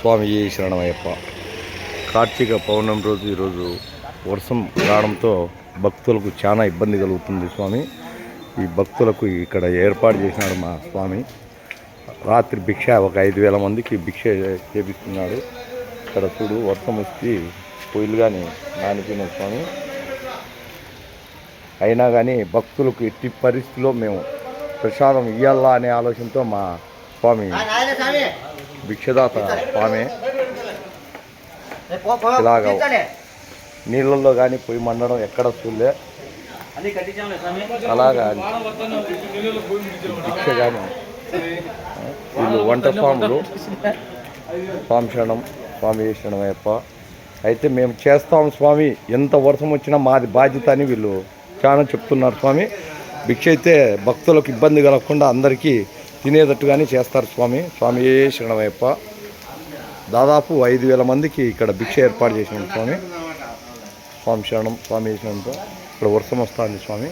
స్వామి శరణమయ్యప్ప. కార్తీక పౌర్ణమి రోజు ఈరోజు వర్షం రావడంతో భక్తులకు చాలా ఇబ్బంది కలుగుతుంది స్వామి. ఈ భక్తులకు ఇక్కడ ఏర్పాటు చేసినాడు మా స్వామి. రాత్రి భిక్ష ఒక ఐదు వేల మందికి భిక్ష చేపిస్తున్నాడు. ఇక్కడ చూడు వర్షం వచ్చి పొయ్యిలు కానీ నానిపోయినాయి స్వామి. అయినా కానీ భక్తులకు ఎట్టి పరిస్థితిలో మేము ప్రసాదం ఇయ్యాలా అనే ఆలోచనతో మా స్వామి. భిక్షదాత స్వామి. ఇలాగ నీళ్ళల్లో కానీ పొయ్యి మండడం ఎక్కడ చూడలే. అలాగా భిక్ష కానీ వీళ్ళు వంట స్వాములు. స్వామి స్వామి శరణం అయ్యప్ప అయితే మేము చేస్తాం స్వామి. ఎంత వర్షం వచ్చినా మాది బాధ్యత అని వీళ్ళు చాలా చెప్తున్నారు స్వామి. భిక్ష అయితే భక్తులకు ఇబ్బంది కలగకుండా అందరికీ తినేటట్టుగానే చేస్తారు స్వామి. స్వామి శరణమయ్యప్ప. దాదాపు ఐదు వేల మందికి ఇక్కడ భిక్ష ఏర్పాటు చేసినాం స్వామి. స్వామి శరణం స్వామి చేసినంత. ఇక్కడ వర్షం వస్తుంది స్వామి.